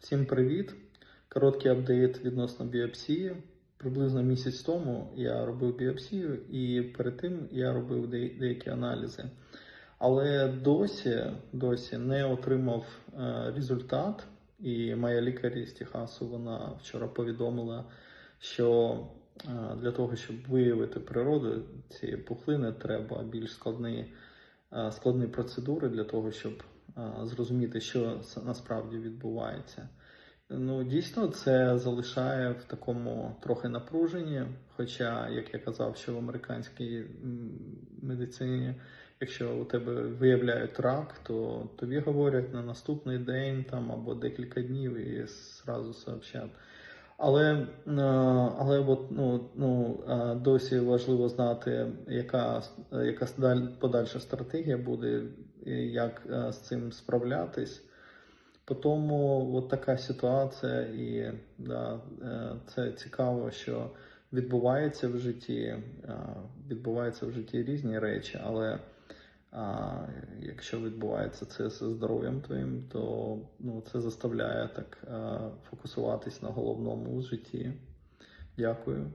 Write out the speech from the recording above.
Всім привіт! Короткий апдейт відносно біопсії. Приблизно місяць тому я робив біопсію, і перед тим я робив деякі аналізи. Але досі, досі не отримав е, результат. І моя лікар із Техасу вона вчора повідомила, що е, для того, щоб виявити природу цієї пухлини, треба більш складні, е, складні процедури для того, щоб е, зрозуміти, що насправді відбувається. Ну, дійсно, це залишає в такому трохи напруженні. Хоча, як я казав, що в американській медицині, якщо у тебе виявляють рак, то тобі говорять на наступний день там або декілька днів і зразу сообщать. Але, е, але от, ну, ну, е, досі важливо знати, яка, яка подальша стратегія буде, як е, з цим справлятись. Тому от така ситуація, і да, е, це цікаво, що відбувається в житті. е, Відбуваються в житті різні речі, але якщо відбувається це зі здоров'ям твоїм, то ну, це заставляє так фокусуватись на головному в житті. Дякую.